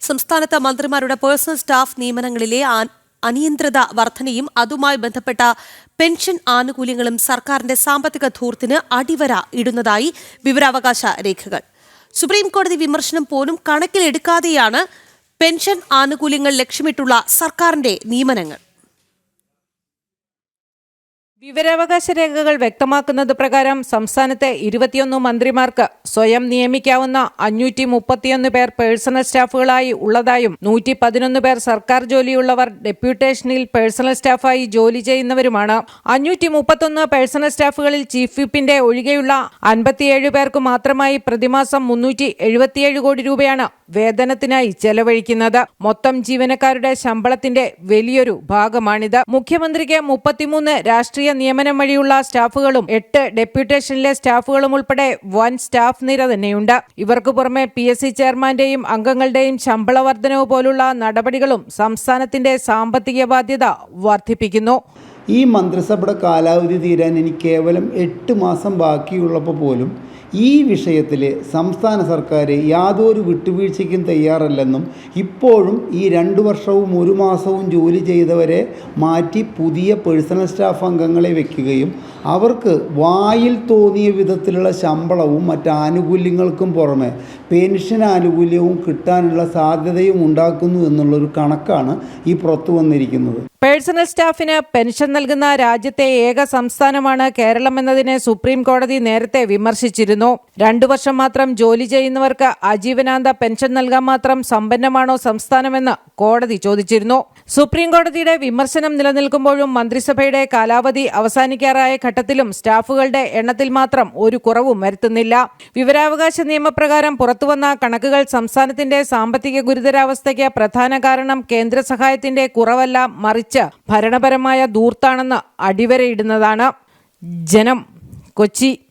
സംസ്ഥാനത്ത് മന്ത്രിമാരുടെ personal staff നിയമനങ്ങളിലെ അനിയന്ത്രിത വർധനയും അതുമായി ബന്ധപ്പെട്ട പെൻഷൻ ആനുകൂല്യങ്ങളും സർക്കാരിന്റെ സാമ്പത്തിക ധൂർത്തിന് അടിവര ഇടുന്നതായി വിവരാവകാശ രേഖകൾ. സുപ്രീം കോടതി വിമർശനം പോലും കണക്കിലെടുക്കാതെയാണ് പെൻഷൻ ആനുകൂല്യങ്ങൾ ലക്ഷ്യമിട്ടുള്ള സർക്കാരിന്റെ നിയമനങ്ങൾ. വിവരാവകാശ രേഖകൾ വ്യക്തമാക്കുന്നത് പ്രകാരം സംസ്ഥാനത്തെ ഇരുപത്തിയൊന്ന് മന്ത്രിമാർക്ക് സ്വയം നിയമിക്കാവുന്ന അഞ്ഞൂറ്റി മുപ്പത്തിയൊന്ന് പേർ പേഴ്സണൽ സ്റ്റാഫുകളായി ഉള്ളതായും നൂറ്റി പതിനൊന്ന് പേർ സർക്കാർ ജോലിയുള്ളവർ ഡെപ്യൂട്ടേഷനിൽ പേഴ്സണൽ സ്റ്റാഫായി ജോലി ചെയ്യുന്നവരുമാണ്. അഞ്ഞൂറ്റി മുപ്പത്തൊന്ന് പേഴ്സണൽ സ്റ്റാഫുകളിൽ ചീഫ് വിപ്പിന്റെ ഒഴികെയുള്ള അൻപത്തിയേഴ് പേർക്ക് മാത്രമായി പ്രതിമാസം മുന്നൂറ്റി എഴുപത്തിയേഴ് കോടി രൂപയാണ് വേതനത്തിനായി ചെലവഴിക്കുന്നത്. മൊത്തം ജീവനക്കാരുടെ ശമ്പളത്തിന്റെ വലിയൊരു ഭാഗമാണിത്. മുഖ്യമന്ത്രിക്ക് മുപ്പത്തിമൂന്ന് രാഷ്ട്രീയ നിയമനം വഴിയുള്ള സ്റ്റാഫുകളും എട്ട് ഡെപ്യൂട്ടേഷനിലെ സ്റ്റാഫുകളും ഉൾപ്പെടെ വൻ സ്റ്റാഫ് നിര തന്നെയുണ്ട്. ഇവർക്ക് പുറമെ പി എസ് സി ചെയർമാന്റെയും അംഗങ്ങളുടെയും ശമ്പള വർധനവ് പോലുള്ള നടപടികളും സംസ്ഥാനത്തിന്റെ സാമ്പത്തിക ബാധ്യത വർദ്ധിപ്പിക്കുന്നു. ഈ മന്ത്രിസഭയുടെ കാലാവധി തീരാൻ ഇനി കേവലം എട്ട് മാസം ബാക്കിയുള്ളപ്പോൾ പോലും ഈ വിഷയത്തിൽ സംസ്ഥാന സർക്കാർ യാതൊരു വിട്ടുവീഴ്ചയ്ക്കും തയ്യാറല്ലെന്നും ഇപ്പോഴും ഈ രണ്ട് വർഷവും ഒരു മാസവും ജോലി ചെയ്തവരെ മാറ്റി പുതിയ പേഴ്സണൽ സ്റ്റാഫ് അംഗങ്ങളെ വയ്ക്കുകയും അവർക്ക് വായിൽ തോന്നിയ വിധത്തിലുള്ള ശമ്പളവും മറ്റ് ആനുകൂല്യങ്ങൾക്കും പുറമെ പെൻഷൻ ആനുകൂല്യവും കിട്ടാനുള്ള സാധ്യതയും ഉണ്ടാക്കുന്നു എന്നുള്ളൊരു കണക്കാണ് ഈ പുറത്തു വന്നിരിക്കുന്നത്. പേഴ്സണൽ സ്റ്റാഫിന് പെൻഷൻ നൽകുന്ന രാജ്യത്തെ ഏക സംസ്ഥാനമാണ് കേരളം എന്നതിനെ സുപ്രീം കോടതി നേരത്തെ വിമർശിച്ചിരുന്നു. രണ്ടു വർഷം മാത്രം ജോലി ചെയ്യുന്നവർക്ക് അജീവനാന്ത പെൻഷൻ നൽകാൻ മാത്രം സമ്പന്നമാണോ സംസ്ഥാനമെന്ന് കോടതി ചോദിച്ചിരുന്നു. സുപ്രീം കോടതിയുടെ വിമർശനം നിലനിൽക്കുമ്പോഴും മന്ത്രിസഭയുടെ കാലാവധി അവസാനിക്കാറായ ഘട്ടത്തിലും സ്റ്റാഫുകളുടെ എണ്ണത്തിൽ മാത്രം ഒരു കുറവും വരുത്തുന്നില്ല. വിവരാവകാശ നിയമപ്രകാരം പുറത്തുവന്ന കണക്കുകൾ സംസ്ഥാനത്തിന്റെ സാമ്പത്തിക ഗുരുതരാവസ്ഥയ്ക്ക് പ്രധാന കാരണം കേന്ദ്ര സഹായത്തിന്റെ കുറവല്ല മറിച്ച് ഭരണപരമായ ദൂർത്താണെന്ന് അടിവരയിടുന്നതാണ് ജനം. കൊച്ചി